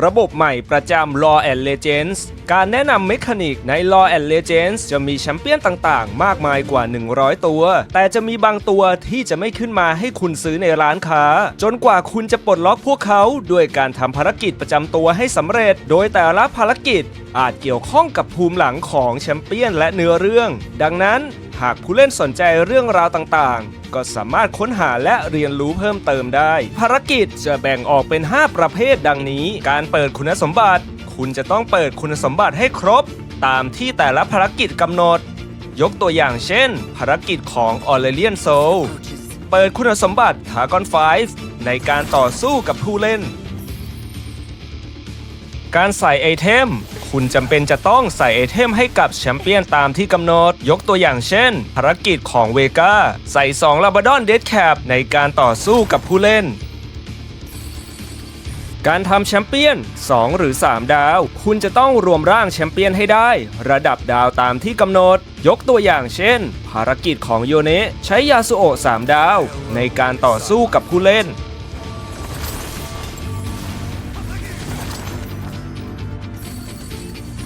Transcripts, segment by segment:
ระบบใหม่ประจำ Law and Legends การแนะนำเมคานิกใน Law and Legends จะมีแชมเปี้ยนต่างๆ มากมายกว่า 100 ตัว แต่จะมีบางตัวที่จะไม่ขึ้นมาให้คุณซื้อในร้านค้า จนกว่าคุณจะปลดล็อกพวกเขา ด้วยการทำภารกิจประจำตัวให้สำเร็จ โดยแต่ละภารกิจอาจเกี่ยวข้องกับภูมิหลังของแชมเปี้ยนและเนื้อเรื่อง ดังนั้น หากผู้เล่นสนใจเรื่องราวต่างๆ ก็สามารถค้นหาและเรียนรู้เพิ่มเติมได้ ภารกิจจะแบ่งออกเป็น 5 ประเภทดังนี้ การเปิดคุณสมบัติ คุณจะต้องเปิดคุณสมบัติให้ครบ ตามที่แต่ละภารกิจกำหนด ยกตัวอย่างเช่น ภารกิจของ a u r e l i a n Soul เปิดคุณสมบัติ Dragon 5ในการต่อสู้กับผู้เล่น การใส่ไอเทม คุณจำเป็นจะต้องใส่ไอเทมให้กับแชมเปี้ยนตามที่กำหนด ยกตัวอย่างเช่น ภารกิจของเวกาใส่2ลาบาดอนเดดแคปในการต่อสู้กับผู้เล่นการทำแชมเปี้ยน 2 หรือ 3 ดาว คุณจะต้องรวมร่างแชมเปี้ยนให้ได้ ระดับดาวตามที่กำหนด ยกตัวอย่างเช่น ภารกิจของโยเนะใช้ยาสุโอะ3ดาว ในการต่อสู้กับผู้เล่น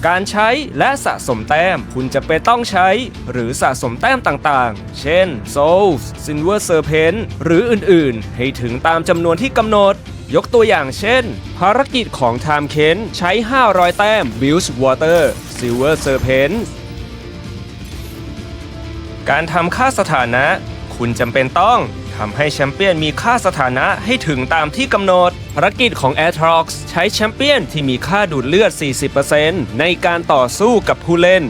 การใช้และสะสมแต้มคุณจะเป็นต้องใช้ หรือสะสมแต้มต่างๆ เช่น Souls Silver Serpent หรืออื่นๆ ให้ถึงตามจำนวนที่กำหนด ยกตัวอย่างเช่น ภารกิจของ Time Ken ใช้ 500 แต้ม Bilge Water Silver Serpent การทำค่าสถานะ คุณจำเป็นต้อง ทำให้แชมเปี้ยนมีค่าสถานะให้ถึงตามที่กำหนด ภารกิจของ a t r o x ใช้แชมเปี้ยนที่มีค่าดูดเลือด 40%ในการต่อสู้กับผู้เล่น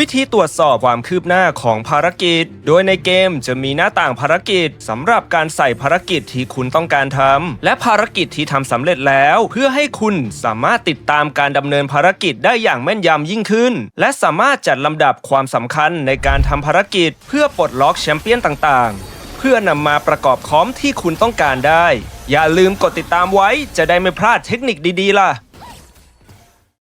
วิธีตรวจสอบความคืบหน้าของภารกิจ โดยในเกมจะมีหน้าต่างภารกิจสำหรับการใส่ภารกิจที่คุณต้องการทำและภารกิจที่ทำสำเร็จแล้ว เพื่อให้คุณสามารถติดตามการดำเนินภารกิจได้อย่างแม่นยำยิ่งขึ้น และสามารถจัดลำดับความสำคัญในการทำภารกิจ เพื่อปลดล็อกแชมเปี้ยนต่างๆ เพื่อนำมาประกอบคอมที่คุณต้องการได้ อย่าลืมกดติดตามไว้จะได้ไม่พลาดเทคนิคดีๆล่ะ